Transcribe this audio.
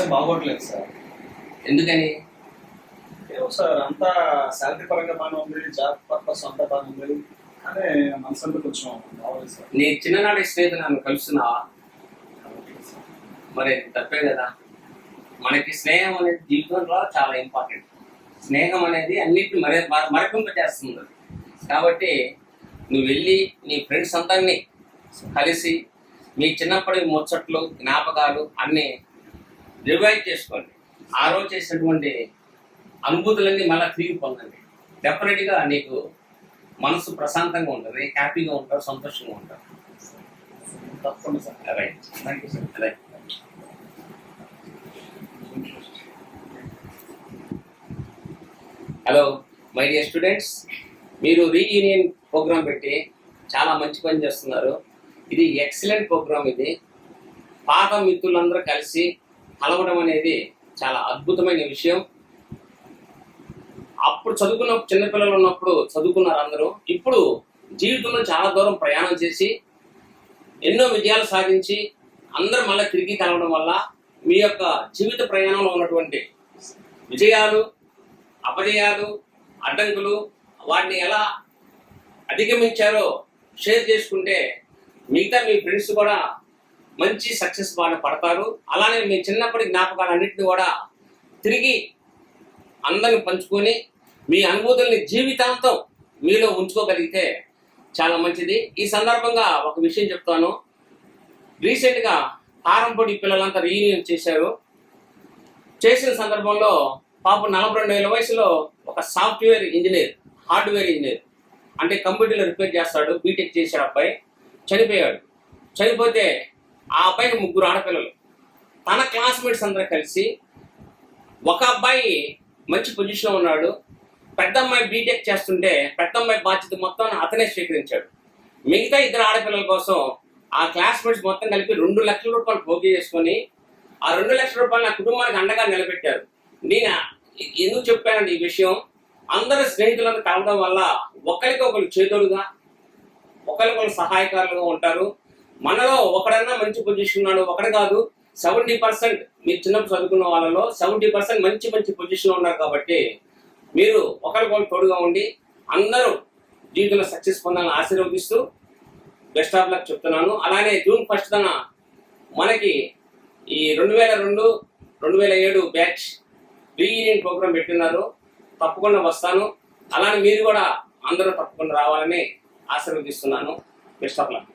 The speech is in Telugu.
ఒప్పుకోవట్లేదు సార్. ఎందుకని? ఏమో సార్ అంతా శాలరీ పరంగా బాగానే ఉంది జాబ్ పర్పస్ అంతా బాగానే ఉంది కానీ మనసు అంతా కొంచెం బాగోలేదు సార్. నీ చిన్ననాటి స్నేహితులు నన్ను కలుస్తున్నావా? మరి తప్పే కదా. మనకి స్నేహం అనేది జీవితంలో చాలా ఇంపార్టెంట్. స్నేహం అనేది అన్నిటిని మరే మరపింపజేస్తుంది అది. కాబట్టి నువ్వు వెళ్ళి నీ ఫ్రెండ్స్ అందరినీ కలిసి మీ చిన్నప్పటి ముచ్చట్లు జ్ఞాపకాలు అన్నీ రివైవ్ చేసుకోండి. ఆ రోజు చేసినటువంటి అనుభూతులన్నీ మళ్ళీ తిరిగి పొందండి. డెఫినెట్గా నీకు మనసు ప్రశాంతంగా ఉంటుంది హ్యాపీగా ఉంటారు సంతోషంగా ఉంటారు తప్పకుండా sir. Right thank you sir right hello my dear students మీరు రీయూనియన్ ప్రోగ్రామ్ పెట్టి చాలా మంచి పని చేస్తున్నారు. ఇది ఎక్సలెంట్ ప్రోగ్రామ్ ఇది. పాత మిత్రులందరూ కలిసి కలవడం అనేది చాలా అద్భుతమైన విషయం. అప్పుడు చదువుకున్న చిన్నపిల్లలు ఉన్నప్పుడు చదువుకున్నారు అందరూ. ఇప్పుడు జీవితంలో చాలా దూరం ప్రయాణం చేసి ఎన్నో విజయాలు సాధించి అందరూ మళ్ళీ తిరిగి కలవడం వల్ల మీ యొక్క జీవిత ప్రయాణంలో ఉన్నటువంటి విజయాలు అపజయాలు అడ్డంకులు వాటిని ఎలా అధిగమించారో షేర్ చేసుకుంటే మిగతా మీ ఫ్రెండ్స్ కూడా మంచి సక్సెస్ బాగా పడతారు. అలానే మీ చిన్నప్పటి జ్ఞాపకాలన్నింటినీ కూడా తిరిగి అందరిని పంచుకొని మీ అనుభూతుల్ని జీవితాంతం మీలో ఉంచుకోగలిగితే చాలా మంచిది. ఈ సందర్భంగా ఒక విషయం చెప్తాను. రీసెంట్గా కారంపొడి పిల్లలంతా రీయూనియన్ చేశారు. చేసిన సందర్భంలో పాపం నలభై రెండు వేల వయసులో ఒక సాఫ్ట్వేర్ ఇంజనీర్ హార్డ్వేర్ ఇంజనీర్ అంటే కంప్యూటర్లో రిపేర్ చేస్తాడు బీటెక్ చేశాడు అబ్బాయి. చనిపోయాడు. చనిపోతే ఆ అబ్బాయికి ముగ్గురు ఆడపిల్లలు. తన క్లాస్మేట్స్ అందరూ కలిసి ఒక అబ్బాయి మంచి పొజిషన్లో ఉన్నాడు. పెద్ద అమ్మాయి బీటెక్ చేస్తుంటే పెద్ద అమ్మాయి బాధ్యత మొత్తం అతనే స్వీకరించాడు. మిగతా ఇద్దరు ఆడపిల్లల కోసం ఆ క్లాస్మేట్స్ మొత్తం కలిపి రెండు లక్షల రూపాయలు పోగు చేసుకొని ఆ రెండు లక్షల రూపాయలు నా కుటుంబానికి అండగా నిలబెట్టారు. నేను ఎందుకు చెప్పానండి ఈ విషయం? అందరు స్నేహితులను కలవడం వల్ల ఒకరికి ఒకరు చేతులుగా ఒకరికొకరు సహాయకారులుగా ఉంటారు. మనలో ఒకడన్నా మంచి పొజిషన్ ఉన్నాడు ఒకడు కాదు. సెవెంటీ పర్సెంట్ మీరు చిన్నప్పుడు చదువుకున్న వాళ్ళలో సెవెంటీ పర్సెంట్ మంచి మంచి పొజిషన్లో ఉన్నారు కాబట్టి మీరు ఒకరికొకరు తోడుగా ఉండి అందరూ జీవితంలో సక్సెస్ పొందాలని ఆశీర్వదిస్తూ బెస్ట్ ఆఫ్ లక్ చెప్తున్నాను. అలానే జూన్ ఫస్ట్ తన మనకి ఈ రెండు వేల రెండు రెండు వేల ఏడు బ్యాచ్ రీయూనియన్ ప్రోగ్రామ్ పెట్టినారు. తప్పకుండా వస్తాను. అలానే మీరు కూడా అందరూ తప్పకుండా రావాలని ఆశీర్వదిస్తున్నాను. Best of luck